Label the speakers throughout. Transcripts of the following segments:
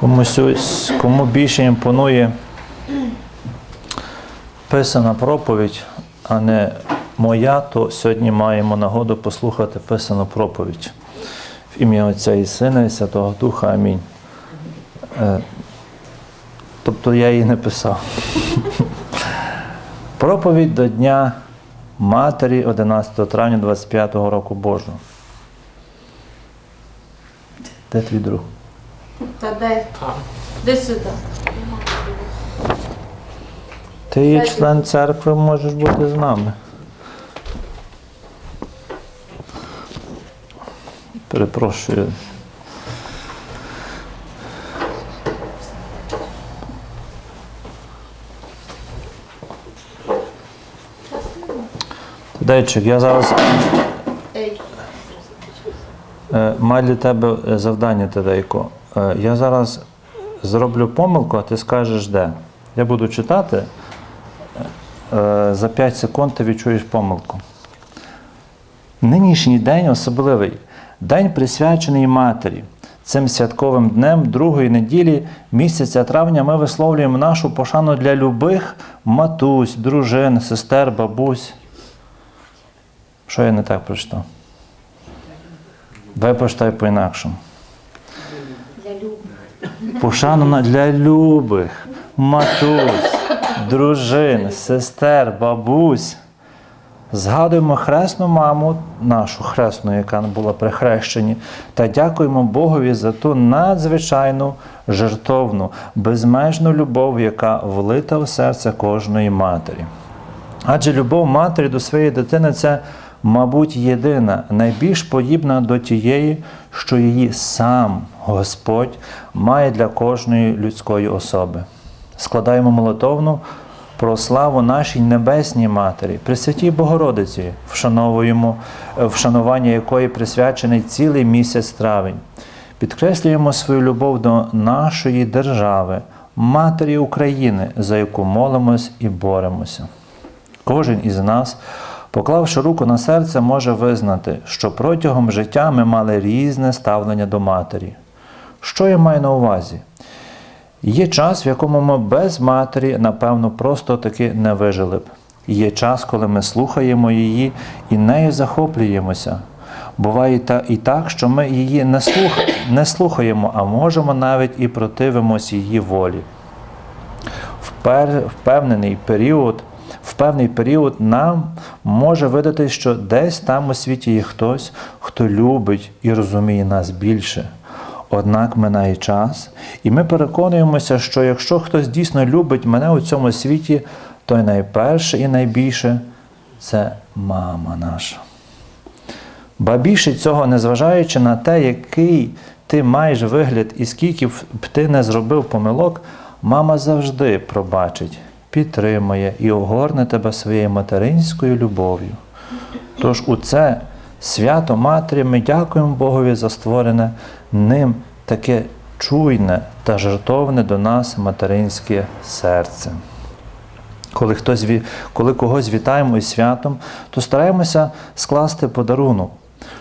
Speaker 1: Комусь, ось- кому більше імпонує писана проповідь, а не моя, то сьогодні маємо нагоду послухати писану проповідь. В ім'я Отця і Сина, і Святого Духа. Амінь. Е, Тобто я її не писав. Проповідь до Дня Матері 11 травня 25 року Божого. Де твій друг?
Speaker 2: Та де? Де сюди?
Speaker 1: Ти є член церкви, можеш бути з нами. Перепрошую. Дейчик, я зараз
Speaker 2: Ей,
Speaker 1: Е, Маю для тебе е, завдання, Тадейко. Е, Я зараз зроблю помилку, а ти скажеш де. Я буду читати. е, За 5 секунд ти відчуєш помилку. Нинішній день особливий. День присвячений матері. Цим святковим днем другої неділі місяця травня ми висловлюємо нашу пошану для любих матусь, дружин, сестер, бабусь. Що я не так прочитав? Давай прочитай по-інакшому.
Speaker 2: Для любих.
Speaker 1: Пошану для любих, матусь, дружин, сестер, бабусь. Згадуємо хресну маму, нашу хресну, яка була при хрещенні, та дякуємо Богові за ту надзвичайну, жертовну, безмежну любов, яка влита в серце кожної матері. Адже любов матері до своєї дитини це, мабуть, єдина, найбільш подібна до тієї, що її сам Господь має для кожної людської особи. Складаємо молитовну про славу нашій Небесній Матері, Пресвятій Богородиці, вшановуємо, е, вшанування якої присвячений цілий місяць травень. Підкреслюємо свою любов до нашої держави, Матері України, за яку молимось і боремося. Кожен із нас, поклавши руку на серце, може визнати, що протягом життя ми мали різне ставлення до матері. Що я маю на увазі? Є час, в якому ми без матері, напевно, просто таки не вижили б. Є час, коли ми слухаємо її і нею захоплюємося. Буває і так, що ми її не, слух... не слухаємо, а можемо навіть і противимось її волі в пер- в певний період, певний період нам може видати, що десь там у світі є хтось, хто любить і розуміє нас більше. Однак минає час, і ми переконуємося, що якщо хтось дійсно любить мене у цьому світі, то найперше і найбільше це мама наша. Ба більше цього, незважаючи на те, який ти маєш вигляд і скільки б ти не зробив помилок, мама завжди пробачить, підтримує і огорне тебе своєю материнською любов'ю. Тож у це свято Матері ми дякуємо Богові за створене ним таке чуйне та жертовне до нас материнське серце. Коли, хтось, коли когось вітаємо із святом, то стараємося скласти подарунок.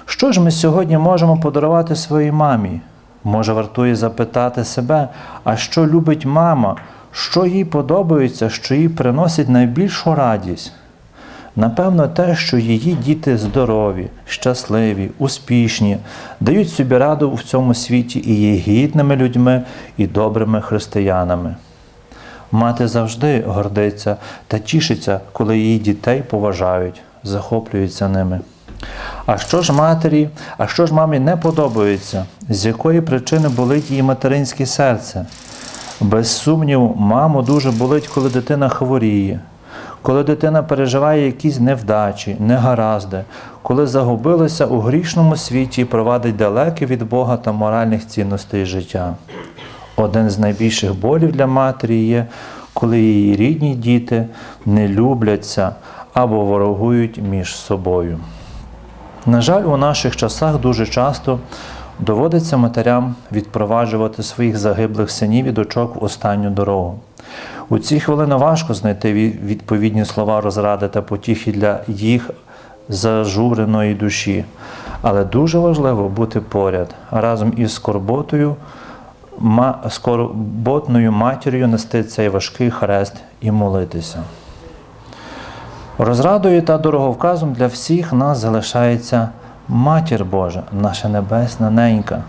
Speaker 1: Що ж ми сьогодні можемо подарувати своїй мамі? Може, вартує запитати себе, а що любить мама, що їй подобається, що їй приносить найбільшу радість? Напевно, те, що її діти здорові, щасливі, успішні, дають собі раду в цьому світі і є гідними людьми і добрими християнами. Мати завжди гордиться та тішиться, коли її дітей поважають, захоплюються ними. А що ж матері, а що ж мамі не подобається, з якої причини болить її материнське серце? Без сумніву, маму дуже болить, коли дитина хворіє, коли дитина переживає якісь невдачі, негаразди, коли загубилася у грішному світі і провадить далеке від Бога та моральних цінностей життя. Один з найбільших болів для матері є, коли її рідні діти не любляться або ворогують між собою. На жаль, у наших часах дуже часто доводиться матерям відпроваджувати своїх загиблих синів і дочок в останню дорогу. У ці хвилини важко знайти відповідні слова розради та потіхи для їх зажуреної душі, але дуже важливо бути поряд разом із скорботою скорботною матір'ю нести цей важкий хрест і молитися. Розрадою та дороговказом для всіх нас залишається Матір Божа, наша небесна ненька.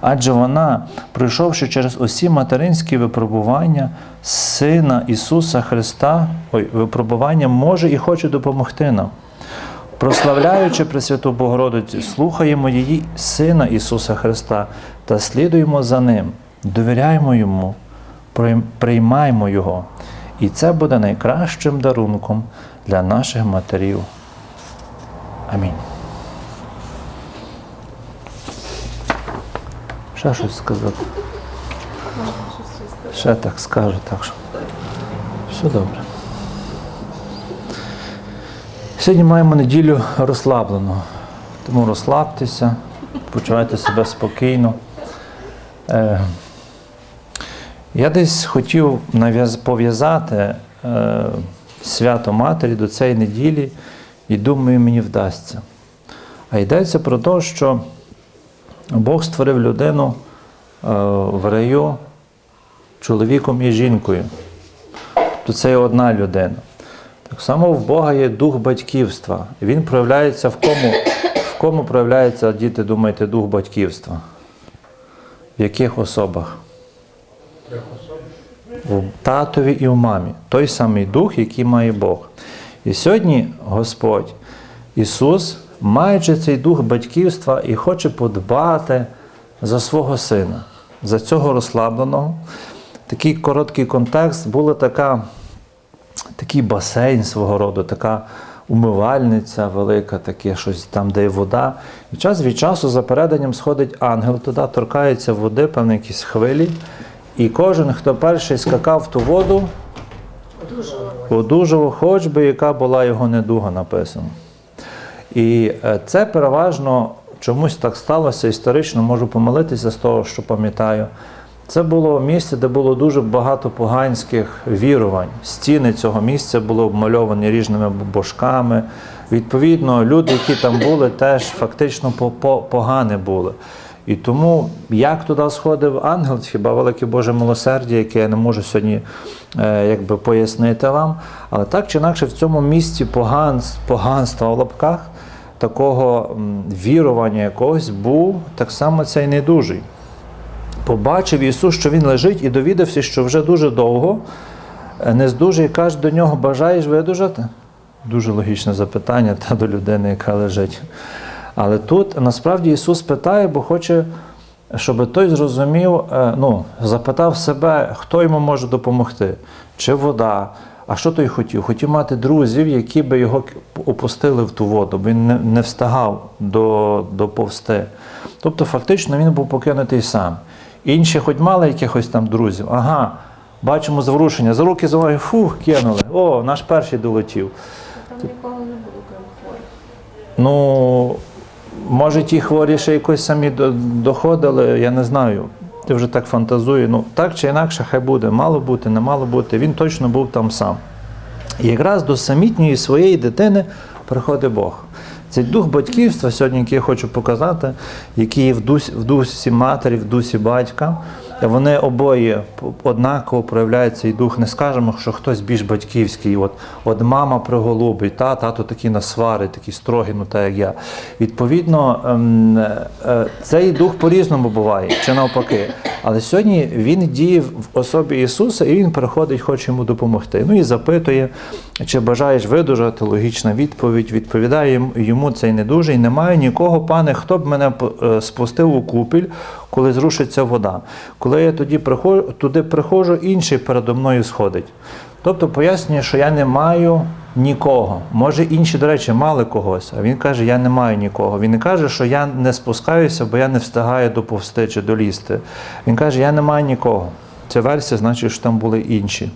Speaker 1: Адже вона, пройшовши через усі материнські випробування Сина Ісуса Христа, ой, випробування може і хоче допомогти нам. Прославляючи Пресвяту Богородицю, слухаємо її Сина Ісуса Христа та слідуємо за Ним, довіряємо Йому, прийм- приймаємо Його. І це буде найкращим дарунком для наших матерів. Амінь. Ще щось сказати. Ще так скаже, так що. Все добре. Сьогодні маємо неділю розслаблену, тому розслабтеся, почувайте себе спокійно. Е, я десь хотів пов'язати е, свято Матері до цієї неділі і думаю, мені вдасться. А йдеться про те, що Бог створив людину е, в раю чоловіком і жінкою. То це є одна людина. Так само в Бога є дух батьківства. Він проявляється в кому? В кому проявляється, діти, думаєте, дух батьківства? В яких особах? В татові і в мамі. Той самий дух, який має Бог. І сьогодні Господь Ісус, маючи цей дух батьківства, і хоче подбати за свого сина, за цього розслабленого. Такий короткий контекст була така такий басейн свого роду, така умивальниця велика, таке щось там, де є вода. І час від часу за переданням сходить ангел туди, торкається води, певні якісь хвилі. І кожен, хто перший скакав в ту воду, одужав, хоч би яка була його недуга написано. І е, це переважно чомусь так сталося історично, можу помилитися з того, що пам'ятаю. Це було місце, де було дуже багато поганських вірувань. Стіни цього місця були обмальовані різними божками. Відповідно, люди, які там були, теж фактично по- по- погані були. І тому як туди сходив ангел, хіба велике Боже милосердя, яке я не можу сьогодні е, якби пояснити вам. Але так чи інакше в цьому місці поганс- поганства в лапках, такого вірування якогось був так само цей недужий побачив Ісус, що він лежить, і довідався, що вже дуже довго е, не здужий, і каже до нього, бажаєш видужати? Дуже логічне запитання та до людини, яка лежить. Але тут насправді Ісус питає, бо хоче, щоб той зрозумів, е, ну, запитав себе, хто йому може допомогти, чи вода. А що той хотів? Хотів мати друзів, які би його опустили в ту воду, бо він не, не встигав до, доповсти. Тобто, фактично, він був покинутий сам. Інші, хоч мали якихось там друзів, ага, бачимо зворушення, за руки за ноги, фух, кинули. О, наш перший долетів.
Speaker 2: Там нікого не було, крім хворих.
Speaker 1: Ну, може, ті хворі ще якось самі доходили, я не знаю. Ти вже так фантазує. Ну, так чи інакше, хай буде. Мало бути, не мало бути. Він точно був там сам. І якраз до самітньої своєї дитини приходить Бог. Цей дух батьківства, сьогодні, який я хочу показати, який є в дусі, в дусі матері, в дусі батька, вони обоє однаково проявляють цей дух. Не скажемо, що хтось більш батьківський. От, от мама приголубить, та, тато такий насвари, такі строгі, ну так як я. Відповідно, ем, е, цей дух по-різному буває, чи навпаки. Але сьогодні він діє в особі Ісуса, і Він приходить, хоче йому допомогти. Ну і запитує, чи бажаєш видужати, логічна відповідь. Відповідає йому- йому цей недужий. Немає нікого, пане, хто б мене е, спустив у купіль, коли зрушиться вода. Коли я тоді приходжу, туди приходжу, інший передо мною сходить. Тобто пояснює, що я не маю нікого. Може, інші, до речі, мали когось, а він каже, я не маю нікого. Він не каже, що я не спускаюся, бо я не встигаю доповсти чи долізти. Він каже, я не маю нікого. Ця версія значить, що там були інші.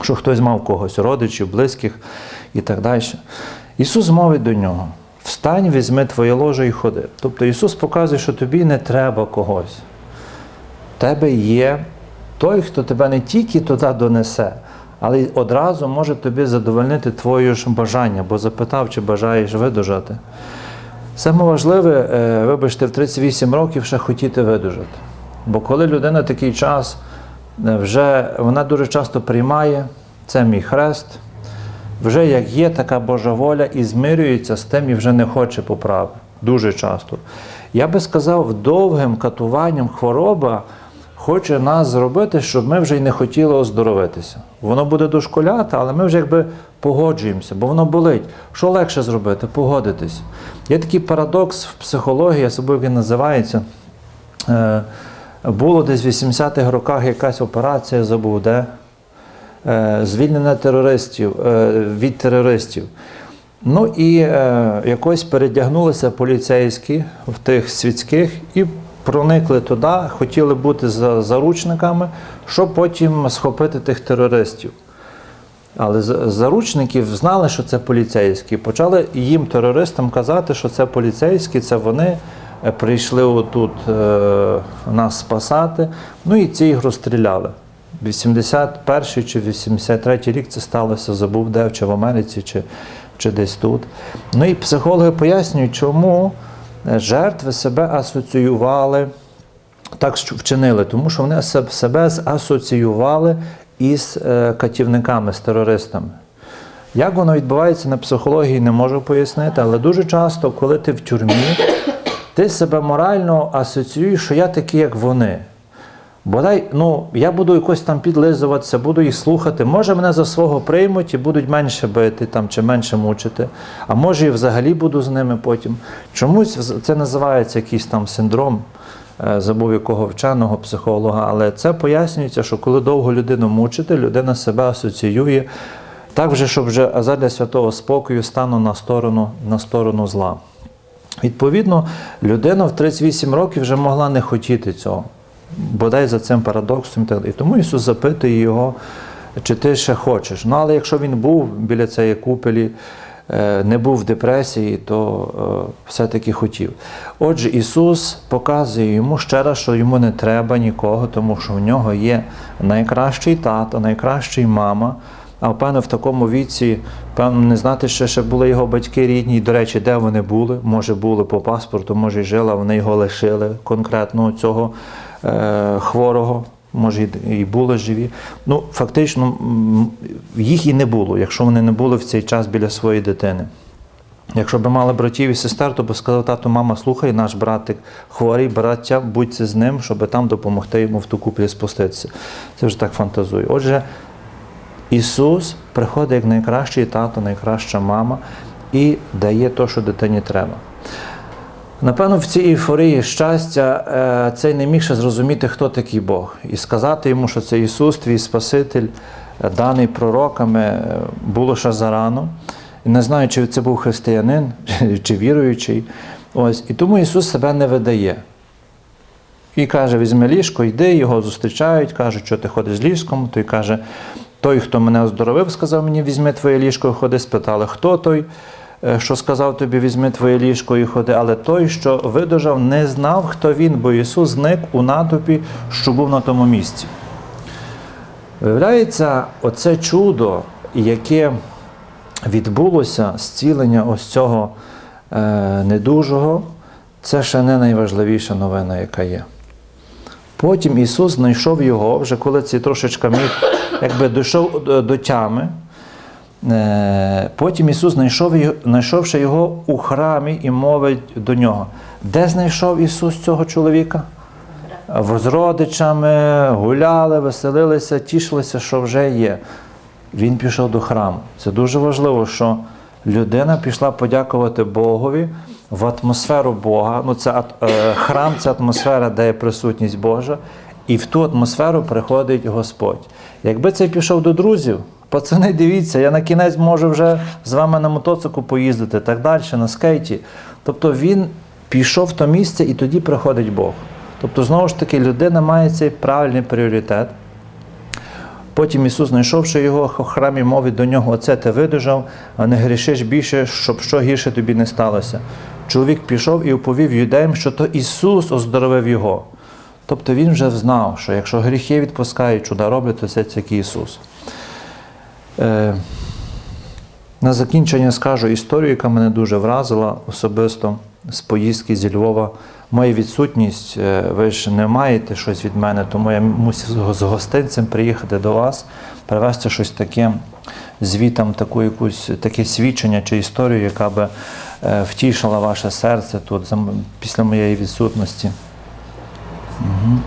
Speaker 1: Що хтось мав когось, родичів, близьких і так далі. Ісус мовить до нього: встань, візьми твоє ложе і ходи. Тобто Ісус показує, що тобі не треба когось. Тебе є той, хто тебе не тільки туди донесе, але й одразу може тобі задовольнити твоє ж бажання, бо запитав, чи бажаєш видужати. Саме важливе, е, вибачте, в 38 років ще хотіти видужати. Бо коли людина такий час е, вже вона дуже часто приймає це мій хрест, вже як є така Божа воля і змирюється з тим і вже не хоче поправи. Дуже часто. Я би сказав, довгим катуванням хвороба хоче нас зробити, щоб ми вже й не хотіли оздоровитися. Воно буде дошколяти, але ми вже якби погоджуємося, бо воно болить. Що легше зробити? Погодитись. Є такий парадокс в психології, собою він називається. Е, було десь в 80-х роках якась операція, забув де. Е, звільнення терористів е, від терористів. Ну і якось передягнулися поліцейські в тих світських і проникли туди, хотіли бути за заручниками, щоб потім схопити тих терористів. Але заручників знали, що це поліцейські. Почали їм, терористам, казати, що це поліцейські, це вони е, прийшли отут е, нас спасати. Ну і ці їх розстріляли. 81 чи 83 рік це сталося, забув де, чи в Америці, чи, чи десь тут. Ну і психологи пояснюють, чому жертви себе асоціювали так що вчинили, тому що вони себе асоціювали із е, катівниками, з терористами. Як воно відбувається на психології, не можу пояснити, але дуже часто, коли ти в тюрмі, ти себе морально асоціюєш, що я такий, як вони. Бодай, ну, я буду якось там підлизуватися, буду їх слухати. Може, мене за свого приймуть і будуть менше бити там, чи менше мучити. А може, і взагалі буду з ними потім. Чомусь це називається якийсь там синдром, е, забув якого вченого психолога, але це пояснюється, що коли довго людину мучити, людина себе асоціює так вже, щоб вже задля святого спокою стану на сторону, на сторону зла. Відповідно, людина в 38 років вже могла не хотіти цього. Бодай за цим парадоксом. і тому Ісус запитує його, чи ти ще хочеш. Ну, але якщо він був біля цієї купелі, е, не був в депресії, то е, все-таки хотів. Отже, Ісус показує йому ще раз, що йому не треба нікого, тому що в нього є найкращий тато, найкращий мама. А певно, в такому віці, певно, не знати, ще, ще були його батьки рідні. До речі, де вони були? Може, були по паспорту, може, і жили, вони його лишили конкретно цього е, хворого. Може, і- були живі. Ну, фактично, їх і не було, якщо вони не були в цей час біля своєї дитини. Якщо б мали братів і сестер, то би сказав тато, мама, слухай, наш братик хворий, браття, будьте з ним, щоб там допомогти йому в ту куплі спуститися. Це вже так фантазую. Отже, Ісус приходить як найкращий тато, найкраща мама і дає те, що дитині треба. Напевно, в цій ейфорії щастя е, цей не міг ще зрозуміти, хто такий Бог, і сказати йому, що це Ісус, твій Спаситель, е, даний пророками, е, було ще зарано. Не знаю, чи це був християнин, чи віруючий. Ось. І тому Ісус себе не видає. І каже: візьми ліжко, йди, його зустрічають, кажуть, що ти ходиш з ліжком. Той каже, той, хто мене оздоровив, сказав мені, візьми твоє ліжко і ходи. Спитали, хто той, е, що сказав тобі, візьми твоє ліжко і ходи. Але той, що видужав, не знав, хто він, бо Ісус зник у натовпі, що був на тому місці. Виявляється, оце чудо, яке відбулося зцілення ось цього е, недужого, це ще не найважливіша новина, яка є. Потім Ісус знайшов його, вже коли цей трошечка міг, якби дійшов до, тями. Е, Потім Ісус знайшов, знайшовши його у храмі і мовить до нього. Де знайшов Ісус цього чоловіка? З родичами гуляли, веселилися, тішилися, що вже є. Він пішов до храму. Це дуже важливо, що людина пішла подякувати Богові в атмосферу Бога. Ну, це е, храм це атмосфера, де є присутність Божа, і в ту атмосферу приходить Господь. Якби це пішов до друзів, пацани, дивіться, я на кінець можу вже з вами на мотоцику поїздити, так далі, на скейті. Тобто він пішов в то місце і тоді приходить Бог. Тобто, знову ж таки, людина має цей правильний пріоритет. Потім Ісус, знайшовши його в храмі, мовить до нього: Оце ти видужав, а не грішиш більше, щоб що гірше тобі не сталося. Чоловік пішов і оповів юдеям, що то Ісус оздоровив його. Тобто він вже знав, що якщо гріхи відпускають, чуда роблять, то це тільки Ісус. Е, на закінчення скажу історію, яка мене дуже вразила особисто. з поїздки зі Львова. Моя відсутність, е, ви ж не маєте щось від мене, тому я мусив з гостинцем приїхати до вас, привезти щось таке, звітом, таку якусь таке свідчення чи історію, яка би е, втішила ваше серце тут після моєї відсутності. Мгм.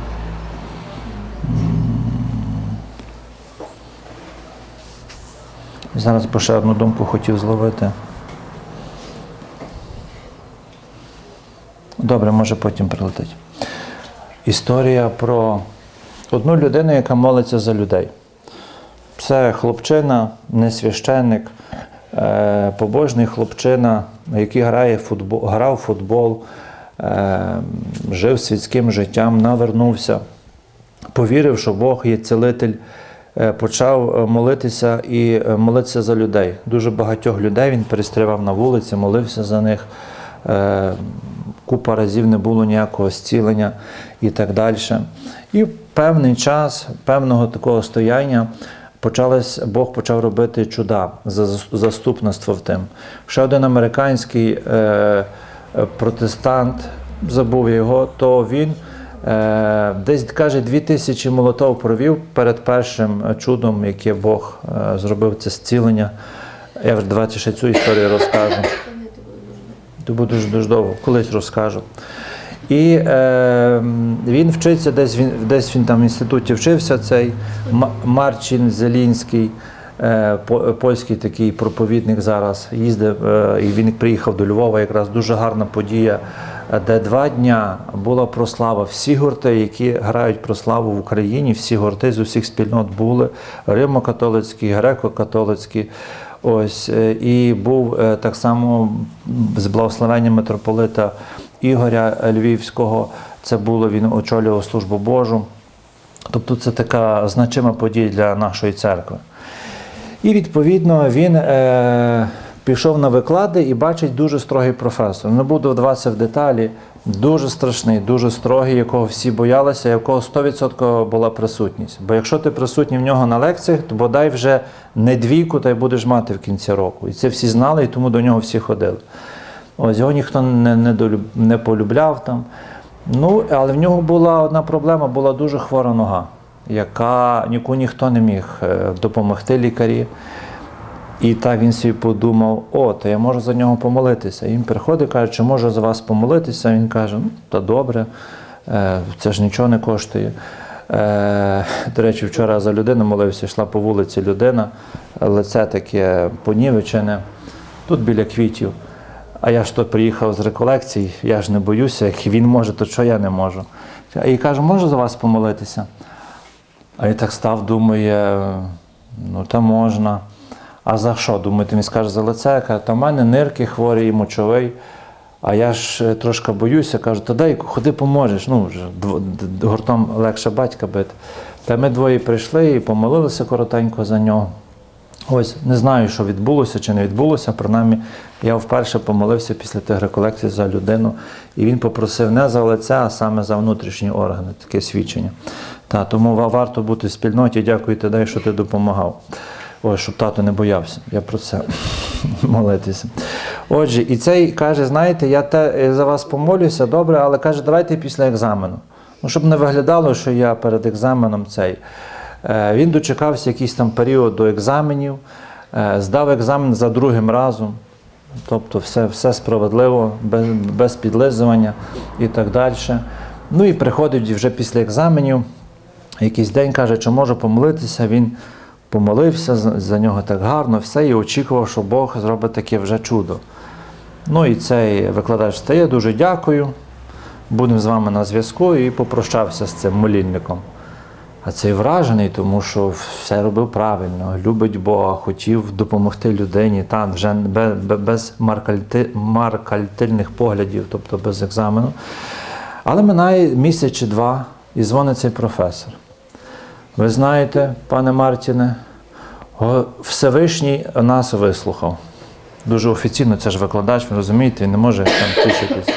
Speaker 1: Зараз по ще одну думку хотів зловити. Добре, може потім прилетить. Історія про одну людину, яка молиться за людей. Це хлопчина, не священник, е, побожний хлопчина, який грає футбол, грав футбол, жив світським життям, навернувся, повірив, що Бог є цілитель, е, почав е, молитися і е, молитися за людей. Дуже багатьох людей він перестрівав на вулиці, молився за них. Купа разів не було ніякого зцілення і так далі. І певний час, певного такого стояння, почалось, Бог почав робити чуда за заступництво в тим. Ще один американський протестант, забув його, то він е, десь каже, дві тисячі молотов провів перед першим чудом, яке Бог е, зробив це зцілення. Я вже давайте ще цю історію розкажу. То буде дуже дуже довго, колись розкажу. І е, він вчиться, десь він, десь він там в інституті вчився, цей Ма- Марчин Зелінський, е, польський такий проповідник зараз їздив, е, і він приїхав до Львова, якраз дуже гарна подія, е, де два дня була прослава. Всі гурти, які грають про славу в Україні, всі гурти з усіх спільнот були римо-католицькі, греко-католицькі. Ось е, і був е, так само з благословення митрополита Ігоря Львівського. Це було він очолював службу Божу. Тобто це така значима подія для нашої церкви. І відповідно він е, пішов на виклади і бачить дуже строгий професор. Не буду вдаватися в деталі. Дуже страшний, дуже строгий, якого всі боялися, якого 100% була присутність. Бо якщо ти присутній в нього на лекціях, то бодай вже не двійку, та й будеш мати в кінці року. І це всі знали, і тому до нього всі ходили. Ось його ніхто не, не, долюб- не полюбляв там. Ну, але в нього була одна проблема, була дуже хвора нога, яка яку ніхто не міг е, допомогти лікарі. І так він собі подумав: о, то я можу за нього помолитися. І він приходить, і каже, чи можу за вас помолитися? Він каже, ну, та добре, е, це ж нічого не коштує. Е, До речі, вчора за людину молився, йшла по вулиці людина, лице таке понівечене, тут біля квітів. А я ж то приїхав з реколекцій, я ж не боюся, як він може, то що я не можу. І кажу, можу за вас помолитися? А він так став, думає, ну та можна. А за що? Думаєте, він скаже за лице, Я кажу, та в мене нирки хворі і мочовий. А я ж е, трошки боюся, кажу, та дай ходи поможеш. Ну, вже гуртом легше батька бити. Та ми двоє прийшли і помолилися коротенько за нього. Ось не знаю, що відбулося чи не відбулося. Принаймні, я вперше помолився після тих реколекцій за людину, і він попросив не за лице, а саме за внутрішні органи, таке свідчення. Та, тому варто бути в спільноті. Дякую тобі, що ти допомагав. Ось, щоб тато не боявся. Я про це молитися. Отже, і цей каже: знаєте, я те е, за вас помолюся, добре, але каже, давайте після екзамену. Ну, щоб не виглядало, що я перед екзаменом цей. Е, Він дочекався якийсь там період до екзаменів, е, здав екзамен за другим разом, тобто все, все справедливо, без, без підлизування і так далі. Ну і приходить вже після екзаменів, якийсь день каже, чи можу помолитися. Він помолився за, нього так гарно, все, і очікував, що Бог зробить таке вже чудо. Ну і цей викладач стає, дуже дякую. Будемо з вами на зв'язку і попрощався з цим молільником. А цей вражений, тому що все робив правильно, любить Бога, хотів допомогти людині, та вже без маркальтильних поглядів, тобто без екзамену. Але минає місяць чи два, і дзвонить цей професор. Ви знаєте, пане Мартіне, Всевишній нас вислухав. Дуже офіційно, це ж викладач, ви розумієте, він не може там тішитись.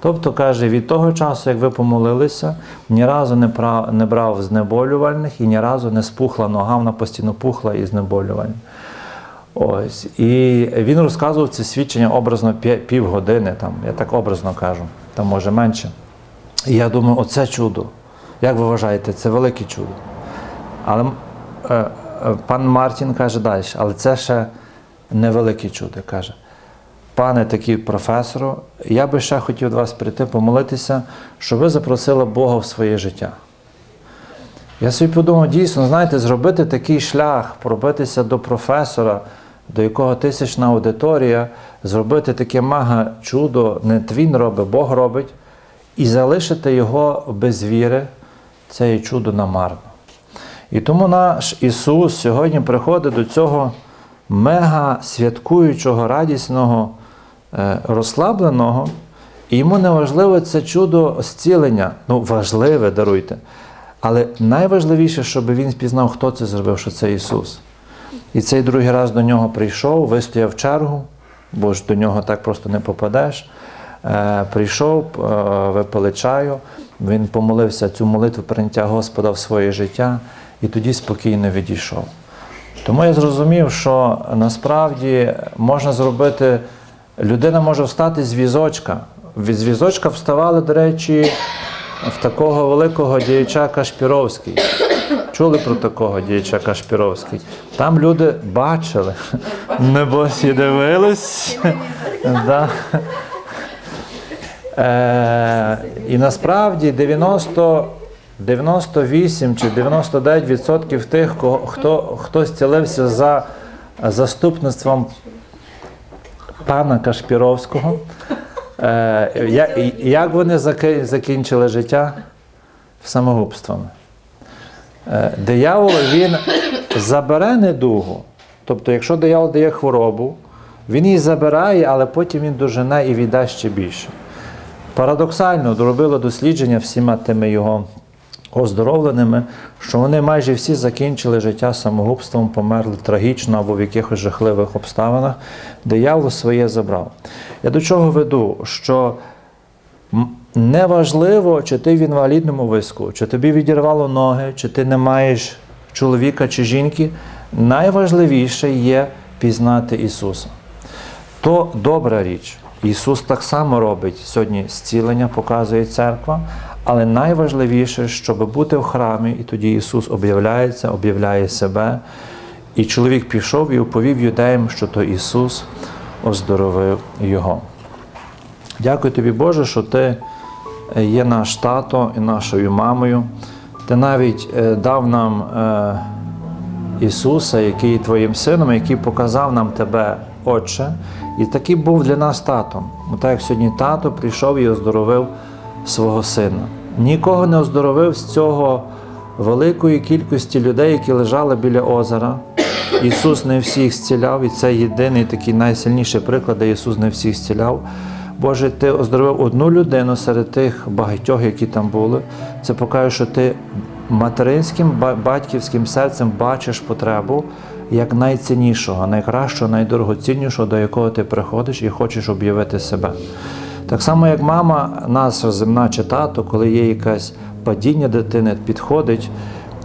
Speaker 1: Тобто, каже, від того часу, як ви помолилися, ні разу не, пра- не брав знеболювальних і ні разу не спухла нога, вона постійно пухла і знеболювальна. Ось. І він розказував це свідчення образно півгодини, там, я так образно кажу, там може менше. І я думаю, оце чудо. Як ви вважаєте, це велике чудо. Але е, е, пан Мартін каже далі, але це ще невелике чудо. Каже, пане такий професору, я би ще хотів до вас прийти помолитися, щоб ви запросили Бога в своє життя. Я собі подумав, дійсно, знаєте, зробити такий шлях, пробитися до професора, до якого тисячна аудиторія, зробити таке мага чудо, не він робить, Бог робить, і залишити його без віри, це є чудо намарно. І тому наш Ісус сьогодні приходить до цього мега святкуючого, радісного, е, розслабленого, і йому не важливо це чудо зцілення. Ну, важливе, даруйте. Але найважливіше, щоб він спізнав, хто це зробив, що це Ісус. І цей другий раз до нього прийшов, вистояв чергу, бо ж до нього так просто не попадеш. Е, прийшов, е, випили чаю, він помолився цю молитву прийняття Господа в своє життя і тоді спокійно відійшов. Тому я зрозумів, що насправді можна зробити, людина може встати з візочка. З візочка вставали, до речі, в такого великого діяча Кашпіровський. Чули про такого діяча Кашпіровський? Там люди бачили, небось і дивились. Да. Е, і насправді 90, 98 чи 99% тих, хто, хто зцілився за заступництвом пана Кашпіровського, е, як вони закінчили життя? Самогубствами. Е, Диявол він забере недугу. Тобто, якщо диявол дає хворобу, він її забирає, але потім він дожене і віддасть ще більше. Парадоксально робило дослідження всіма тими його оздоровленими, що вони майже всі закінчили життя самогубством, померли трагічно або в якихось жахливих обставинах. Диявол своє забрав. Я до чого веду? Що Неважливо, чи ти в інвалідному виску, чи тобі відірвало ноги, чи ти не маєш чоловіка чи жінки. Найважливіше є пізнати Ісуса. То добра річ. Ісус так само робить сьогодні зцілення, показує церква. Але найважливіше, щоб бути в храмі, і тоді Ісус об'являється, об'являє себе. І чоловік пішов і оповів юдеям, що то Ісус оздоровив його. Дякую тобі, Боже, що ти е, є наш тато і нашою мамою. Ти навіть е, дав нам е, Ісуса, який твоїм сином, який показав нам тебе, Отче, і такий був для нас татом. Бо так як сьогодні тато прийшов і оздоровив свого сина. Нікого не оздоровив з цього великої кількості людей, які лежали біля озера. Ісус не всіх зціляв, і це єдиний такий найсильніший приклад, де Ісус не всіх зціляв. Боже, ти оздоровив одну людину серед тих багатьох, які там були. Це покаже, що ти материнським батьківським серцем бачиш потребу як найціннішого, найкращого, найдорогоціннішого, до якого ти приходиш і хочеш об'явити себе. Так само, як мама наша земна чи тато, коли є якесь падіння дитини, підходить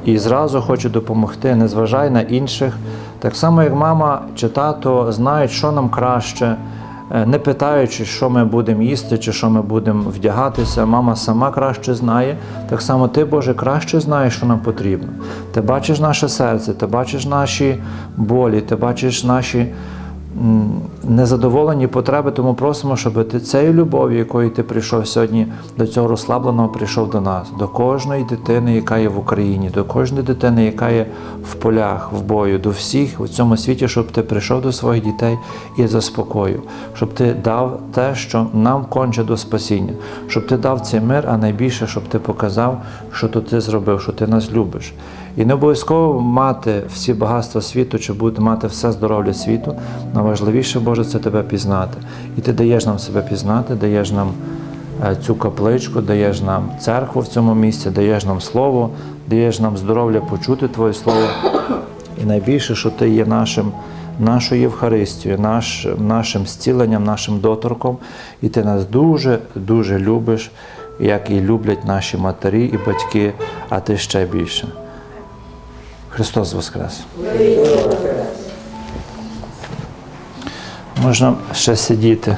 Speaker 1: і зразу хоче допомогти, не зважай на інших. Так само, як мама чи тато знають, що нам краще, е, не питаючи, що ми будемо їсти чи що ми будемо вдягатися, мама сама краще знає. Так само ти, Боже, краще знаєш, що нам потрібно. Ти бачиш наше серце, ти бачиш наші болі, ти бачиш наші незадоволені потреби, тому просимо, щоб ти цією любов'ю, якою ти прийшов сьогодні, до цього розслабленого прийшов до нас, до кожної дитини, яка є в Україні, до кожної дитини, яка є в полях, в бою, до всіх у цьому світі, щоб ти прийшов до своїх дітей і заспокоїв, щоб ти дав те, що нам конче до спасіння, щоб ти дав цей мир, а найбільше, щоб ти показав, що то ти зробив, що ти нас любиш. І не обов'язково мати всі багатства світу чи бути мати все здоров'я світу. Найважливіше, Боже, це тебе пізнати. І ти даєш нам себе пізнати, даєш нам е, цю капличку, даєш нам церкву в цьому місці, даєш нам слово, даєш нам здоров'я почути Твоє Слово. І найбільше, що ти є нашим, нашою Євхаристією, наш, нашим зціленням, нашим доторком, і ти нас дуже, дуже любиш, як і люблять наші матері і батьки, а ти ще більше. Христос Воскрес! Можна ще сидіти.